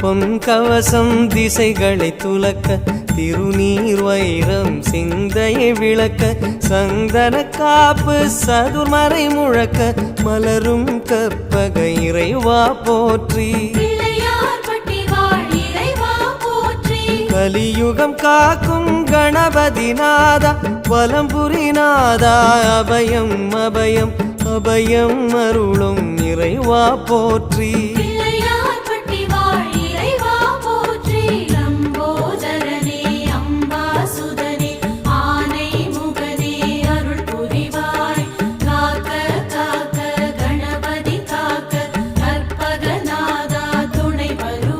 பொன் கவசம் திசைகளை துலக்க திருநீர் வைரம் சிந்தையை விளக்க சந்தன காப்பு சதுர்மறை முழக்க மலரும் கற்பக இறைவா போற்றி. கலியுகம் காக்கும் கணபதி நாதா வலம்புரி நாதா அபயம் அபயம் அபயம் அருளும் இறைவா போற்றி.